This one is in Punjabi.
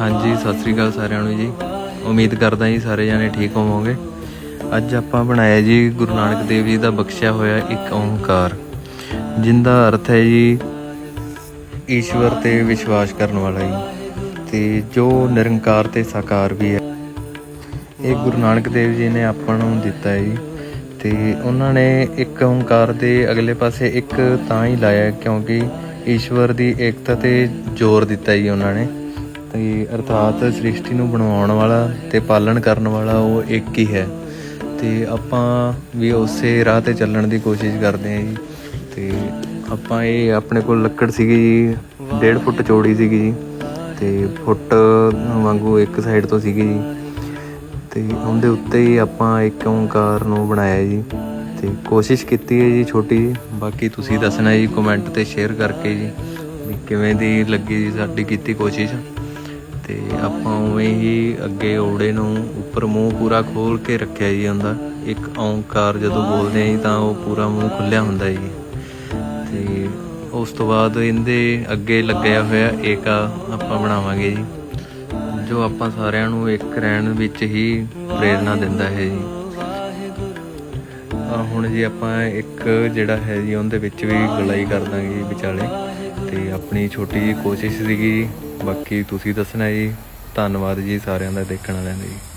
ਹਾਂਜੀ, ਸਤਿ ਸ੍ਰੀ ਅਕਾਲ ਸਾਰਿਆਂ ਨੂੰ ਜੀ। ਉਮੀਦ ਕਰਦਾ ਜੀ ਸਾਰੇ ਜਾਣੇ ਠੀਕ ਹੋਵੋਗੇ। ਅੱਜ ਆਪਾਂ ਬਣਾਇਆ ਜੀ ਗੁਰੂ ਨਾਨਕ ਦੇਵ ਜੀ ਦਾ ਬਖਸ਼ਿਆ ਹੋਇਆ ਇੱਕ ਓੰਕਾਰ, ਜਿੰਦਾ ਅਰਥ ਹੈ ਜੀ ਈਸ਼ਵਰ ਤੇ ਵਿਸ਼ਵਾਸ ਕਰਨ ਵਾਲਾ ਜੀ। ਤੇ ਜੋ ਨਿਰੰਕਾਰ ਤੇ ਸਾਕਾਰ ਵੀ ਹੈ, ਇਹ ਗੁਰੂ ਨਾਨਕ ਦੇਵ ਜੀ ਨੇ ਆਪਾਂ ਨੂੰ ਦਿੱਤਾ ਹੈ ਜੀ। ਤੇ ਉਹਨਾਂ ਨੇ ਇੱਕ ਓੰਕਾਰ ਦੇ ਅਗਲੇ ਪਾਸੇ ਇੱਕ ਤਾਂ ਹੀ ਲਾਇਆ, ਕਿਉਂਕਿ ਈਸ਼ਵਰ ਦੀ ਏਕਤਾ ਤੇ ਜ਼ੋਰ ਦਿੱਤਾ ਜੀ ਉਹਨਾਂ ਨੇ। ਤੇ ਅਰਥਾਤ ਸ੍ਰਿਸ਼ਟੀ ਨੂੰ ਬਣਾਉਣ ਵਾਲਾ ਤੇ ਪਾਲਣ ਕਰਨ ਵਾਲਾ ਉਹ ਇੱਕ ਹੀ ਹੈ। ਤੇ ਆਪਾਂ ਵੀ ਉਸੇ ਰਾਹ ਤੇ ਚੱਲਣ ਦੀ ਕੋਸ਼ਿਸ਼ ਕਰਦੇ ਹਾਂ ਜੀ। ਤੇ ਆਪਾਂ ਇਹ ਆਪਣੇ ਕੋਲ ਲੱਕੜ ਸੀਗੀ ਜੀ 1.5 ਫੁੱਟ ਚੌੜੀ ਸੀਗੀ ਜੀ। ਤੇ ਫੁੱਟ ਵਾਂਗੂ ਇੱਕ ਸਾਈਡ ਤੋਂ ਸੀਗੀ ਜੀ। ਤੇ ਉਹਦੇ ਉੱਤੇ ਹੀ ਆਪਾਂ ਇੱਕ ਓੰਕਾਰ ਨੂੰ ਬਣਾਇਆ ਜੀ। ਤੇ ਕੋਸ਼ਿਸ਼ ਕੀਤੀ ਹੈ ਜੀ ਛੋਟੀ ਜਿਹੀ ਬਾਕੀ ਤੁਸੀਂ ਦੱਸਣਾ ਜੀ ਕਮੈਂਟ ਤੇ ਸ਼ੇਅਰ ਕਰਕੇ ਜੀ, ਵੀ ਕਿਵੇਂ ਦੀ ਲੱਗੀ ਜੀ ਸਾਡੀ ਕੀਤੀ ਕੋਸ਼ਿਸ਼। ਤੇ ਆਪਾਂ ਉਵੇਂ ਹੀ ਅੱਗੇ ਓੜੇ ਨੂੰ ਉੱਪਰ ਮੂੰਹ ਪੂਰਾ ਖੋਲ ਕੇ ਰੱਖਿਆ ਜੀ ਹੁੰਦਾ ਇੱਕ ਓੰਕਾਰ ਜਦੋਂ ਬੋਲਦੇ ਆ ਜੀ ਤਾਂ ਉਹ ਪੂਰਾ ਮੂੰਹ ਖੁੱਲਿਆ ਹੁੰਦਾ ਜੀ। ਤੇ ਉਸ ਤੋਂ ਬਾਅਦ ਇਹਦੇ ਅੱਗੇ ਲੱਗਿਆ ਹੋਇਆ ਏਕਾ ਆਪਾਂ ਬਣਾਵਾਂਗੇ ਜੀ, ਜੋ ਆਪਾਂ ਸਾਰਿਆਂ ਨੂੰ ਇੱਕ ਰਹਿਣ ਵਿੱਚ ਹੀ ਪ੍ਰੇਰਣਾ ਦਿੰਦਾ ਹੈ ਜੀ। ਹੁਣ ਜੀ ਆਪਾਂ ਇੱਕ ਜਿਹੜਾ ਹੈ ਜੀ, ਉਹਦੇ ਵਿੱਚ ਵੀ ਗਲਾਈ ਕਰ ਦਾਂਗੇ ਜੀ ਵਿਚਾਲੇ। ਤੇ ਆਪਣੀ ਛੋਟੀ ਜੀ ਕੋਸ਼ਿਸ਼ ਸੀਗੀ। ਬਾਕੀ ਤੁਸੀਂ ਦੱਸਣਾ ਜੀ। ਧੰਨਵਾਦ ਜੀ ਸਾਰਿਆਂ ਦਾ ਦੇਖਣ ਵਾਲਿਆਂ ਦਾ ਜੀ।